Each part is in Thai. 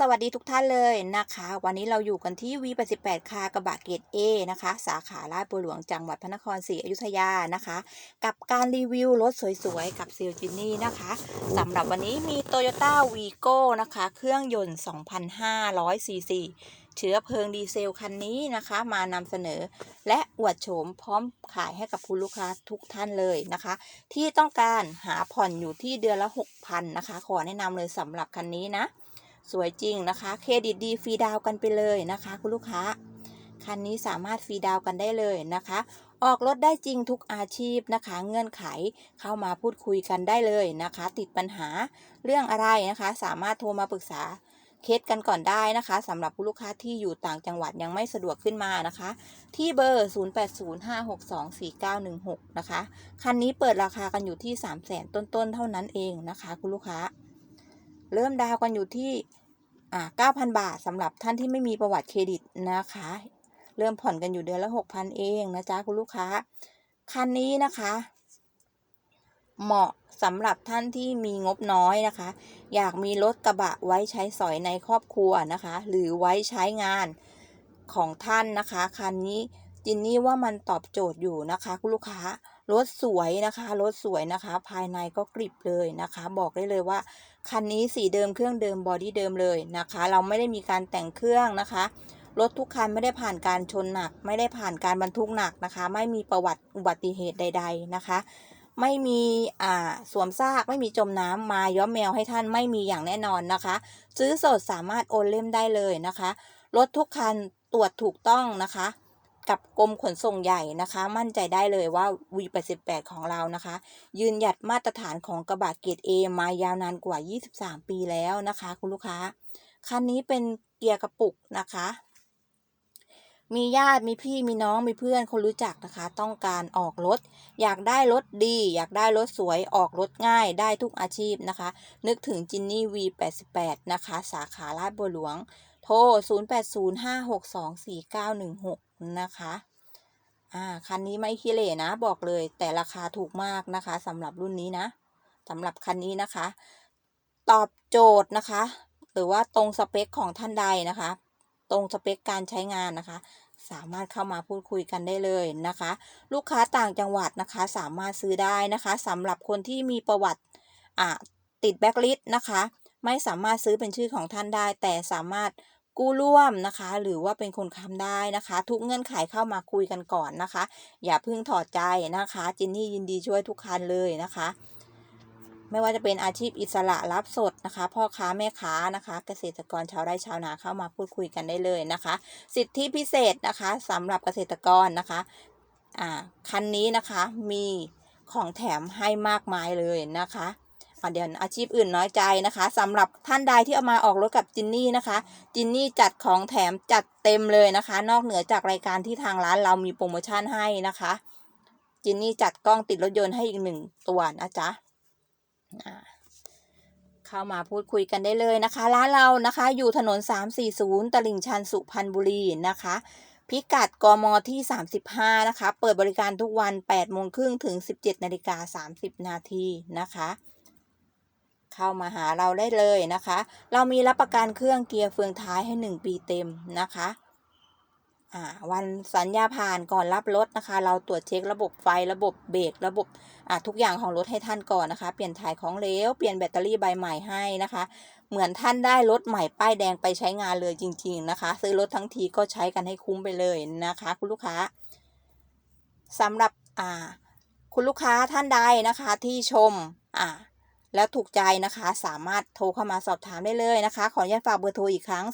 วัสดีค่ะสวัสดีทุกท่านเลยนะคะ วันนี้เราอยู่กันที่ V88 คากระบะเกต A นะคะ สาขาลาดบัวหลวงจังหวัดพระนครศรีอยุธยานะคะ กับการรีวิวรถสวยๆ กับเซลจินนี่นะคะสำหรับวันนี้มี Toyota Vigo นะคะ เครื่องยนต์ 2,500ซีซีเชื้อเพลิงดีเซลคันนี้นะคะ มานำเสนอ และอวดโฉมพร้อมขายให้กับคุณลูกค้าทุกท่านเลยนะคะ ที่ต้องการหาผ่อนอยู่ที่เดือนละ 6,000นะคะ ขอแนะนำเลยสำหรับคันนี้นะ สวยจริงนะคะเครดิตดีฟรีดาวกันไปเลยนะคะ คุณลูกค้า คันนี้สามารถฟรีดาวกันได้เลยนะคะ ออกรถได้จริงทุกอาชีพนะคะ เงื่อนไขเข้ามาพูดคุยกันได้เลยนะคะ ติดปัญหาเรื่องอะไรนะคะ สามารถโทรมาปรึกษาเคสกันก่อนได้นะคะสำหรับผู้ลูกค้าที่อยู่ต่างจังหวัดยังไม่สะดวกขึ้นมานะคะ ที่เบอร์ 0805624916 นะคะ คันนี้เปิดราคากันอยู่ที่ 3 0 0 0 0 0ต้นๆ เท่านั้นเองนะคะ คุณลูกค้า เริ่มดาวกันอยู่ที่ อ่า9,000 บาทสำหรับท่านที่ไม่มีประวัติเครดิตนะคะ เริ่มผ่อนกันอยู่เดือนละ 6,000 เองนะจ๊ะคุณลูกค้า คันนี้นะคะ เหมาะสำหรับท่านที่มีงบน้อยนะคะ อยากมีรถกระบะไว้ใช้สอยในครอบครัวนะคะ หรือไว้ใช้งานของท่านนะคะ คันนี้จินนี่ว่ามันตอบโจทย์อยู่นะคะคุณลูกค้ารถสวยนะคะรถสวยนะคะ ภายในก็กริบเลยนะคะ บอกได้เลยว่า คันนี้สีเดิมเครื่องเดิมบอดี้เดิมเลยนะคะ เราไม่ได้มีการแต่งเครื่องนะคะรถทุกคันไม่ได้ผ่านการชนหนัก ไม่ได้ผ่านการบรรทุกหนักนะคะ ไม่มีประวัติอุบัติเหตุใด ๆนะคะ ไม่มีอ่าสวมซากไม่มีจมน้ำมาย้อมแมวให้ท่านไม่มีอย่างแน่นอนนะคะ ซื้อสดสามารถโอนเล่มได้เลยนะคะรถทุกคันตรวจถูกต้องนะคะ กับกรมขนส่งใหญ่นะคะ มั่นใจได้เลยว่า V88 ของเรานะคะ ยืนหยัดมาตรฐานของกระบะเกรด A มายาวนานกว่า 23 ปีแล้วนะคะ คุณลูกค้า คันนี้เป็นเกียร์กระปุกนะคะ มีญาติมีพี่มีน้องมีเพื่อนคนรู้จักนะคะ ต้องการออกรถ อยากได้รถดี อยากได้รถสวยออกรถง่ายได้ทุกอาชีพนะคะ นึกถึงจินนี่ V88 นะคะ สาขาลาดบัวหลวง โทร0805624916นะคะ อ่า คันนี้ไม่ขี้เหร่นะ บอกเลย แต่ราคาถูกมากนะคะสำหรับรุ่นนี้นะสำหรับคันนี้นะคะ ตอบโจทย์นะคะ หรือว่าตรงสเปคของท่านใดนะคะ ตรงสเปคการใช้งานนะคะ สามารถเข้ามาพูดคุยกันได้เลยนะคะ ลูกค้าต่างจังหวัดนะคะ สามารถซื้อได้นะคะสำหรับคนที่มีประวัติอ่าติดแบ็กลิสต์นะคะ ไม่สามารถซื้อเป็นชื่อของท่านได้ แต่สามารถ กู้ร่วมนะคะ หรือว่าเป็นคนค้ำได้นะคะ ทุกเงื่อนไขเข้ามาคุยกันก่อนนะคะ อย่าเพิ่งถอดใจนะคะจินนี่ยินดีช่วยทุกคันเลยนะคะไม่ว่าจะเป็นอาชีพอิสระรับสดนะคะ พ่อค้าแม่ค้านะคะ เกษตรกรชาวไร่ชาวนาเข้ามาพูดคุยกันได้เลยนะคะ สิทธิพิเศษนะคะสำหรับเกษตรกรนะคะอ่าคันนี้นะคะมีของแถมให้มากมายเลยนะคะ เดี๋ยวอาชีพอื่นน้อยใจนะคะสำหรับท่านใดที่เอามาออกรถกับจินนี่นะคะ จินนี่จัดของแถมจัดเต็มเลยนะคะ นอกเหนือจากรายการที่ทางร้านเรามีโปรโมชั่นให้นะคะ จินนี่จัดกล้องติดรถยนต์ให้อีกหนึ่งตัวนะจ๊ะเข้ามาพูดคุยกันได้เลยนะคะ ร้านเรานะคะ อยู่ถนน 340 ตลิ่งชันสุพรรณบุรีนะคะ พิกัดกมที่ 35 นะคะ เปิดบริการทุกวัน8โมงครึ่งถึง 17นาฬิกา30นาทีนะคะ เข้ามาหาเราได้เลยนะคะ เรามีรับประกันเครื่องเกียร์เฟืองท้ายให้ 1 ปีเต็มนะคะอ่าวันสัญญาผ่านก่อนรับรถนะคะ เราตรวจเช็คระบบไฟระบบเบรกระบบอ่าทุกอย่างของรถให้ท่านก่อนนะคะ เปลี่ยนถ่ายของเหลวเปลี่ยนแบตเตอรี่ใบใหม่ให้นะคะ เหมือนท่านได้รถใหม่ป้ายแดงไปใช้งานเลยจริง ๆนะคะ ซื้อรถทั้งทีก็ใช้กันให้คุ้มไปเลยนะคะ คุณลูกค้าสำหรับอ่าคุณลูกค้าท่านใดนะคะที่ชมอ่า แล้วถูกใจนะคะ สามารถโทรเข้ามาสอบถามได้เลยนะคะ ขออนุญาตฝากเบอร์โทรอีกครั้ง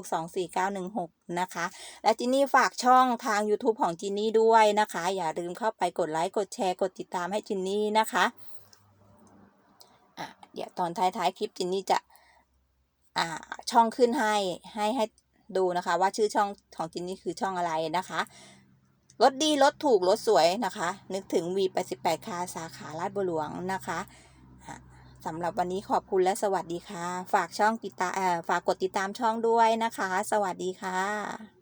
0805624916 นะคะ และจินนี่ฝากช่องทาง YouTube ของจินนี่ด้วยนะคะ อย่าลืมเข้าไปกดไลค์ กดแชร์ กดติดตามให้จินนี่นะคะอะเดี๋ยวตอนท้ายๆคลิปจินนี่จะอ่าช่องขึ้นให้ให้ให้ดูนะคะ ว่าชื่อช่องของจินนี่คือช่องอะไรนะคะรถดีรถถูกรถสวยนะคะ นึกถึง V88 คาสาขาลาดบัวหลวงนะคะ สำหรับวันนี้ขอบคุณและสวัสดีค่ะ ฝากช่องติดตามฝากกดติดตามช่องด้วยนะคะ สวัสดีค่ะ